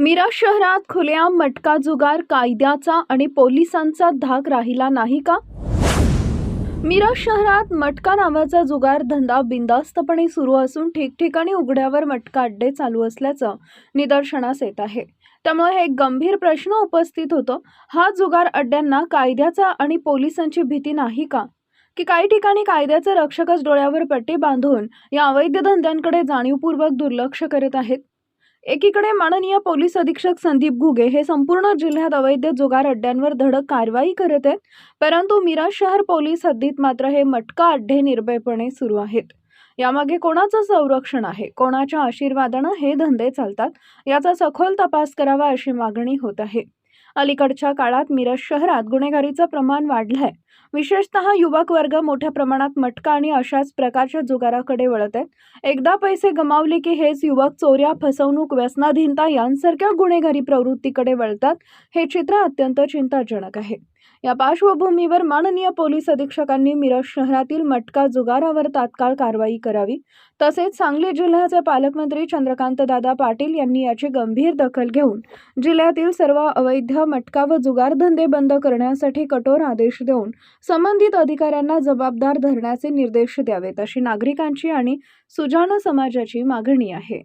मिरज शहरात खुलेआम मटका जुगार कायद्याचा आणि पोलिसांचा धाक राहिला नाही का? मिरज शहरात मटका नावाचा जुगार धंदा बिंदास्तपणे सुरू असून ठिकठिकाणी उघड्यावर मटका अड्डे चालू असल्याचं निदर्शनास येत आहे. त्यामुळे हे एक गंभीर प्रश्न उपस्थित होतो. हा जुगार अड्ड्यांना कायद्याचा आणि पोलिसांची भीती नाही का? की काही ठिकाणी कायद्याचे रक्षकच डोळ्यावर पट्टी बांधून या अवैध धंद्यांकडे जाणीवपूर्वक दुर्लक्ष करत आहेत? एकीकडे माननीय पोलीस अधीक्षक संदीप घुगे हे संपूर्ण जिल्ह्यात अवैध जुगार अड्ड्यांवर धडक कारवाई करत आहेत परंतु मिरज शहर पोलीस हद्दीत मात्र हे मटका अड्डे निर्भयपणे सुरू आहेत. यामागे कोणाचं संरक्षण आहे? कोणाच्या आशीर्वादानं हे धंदे चालतात? याचा सखोल तपास करावा अशी मागणी होत आहे. अलीकडच्या काळात मिरज शहरात गुन्हेगारीचं प्रमाण वाढलं आहे विशेषतः युवक वर्ग मोठ्या प्रमाणात मटका आणि अशाच प्रकारच्या जुगाराकडे वळत आहेत. एकदा पैसे गमावले की हेच युवक चोऱ्या फसवणूक व्यसनाधीनता यांसारख्या गुन्हेगारी प्रवृत्तीकडे वळतात हे चित्र अत्यंत चिंताजनक आहे. या पार्श्वभूमीवर माननीय पोलीस अधीक्षकांनी मिरज शहरातील मटका जुगारावर तात्काळ कारवाई करावी. तसेच सांगली जिल्ह्याचे पालकमंत्री चंद्रकांतदादा पाटील यांनी याची गंभीर दखल घेऊन जिल्ह्यातील सर्व अवैध मटका व जुगारधंदे बंद करण्यासाठी कठोर आदेश देऊन संबंधित अधिकाऱ्यांना जबाबदार धरण्याचे निर्देश द्यावेत अशी नागरिकांची आणि सुजाण समाजाची मागणी आहे.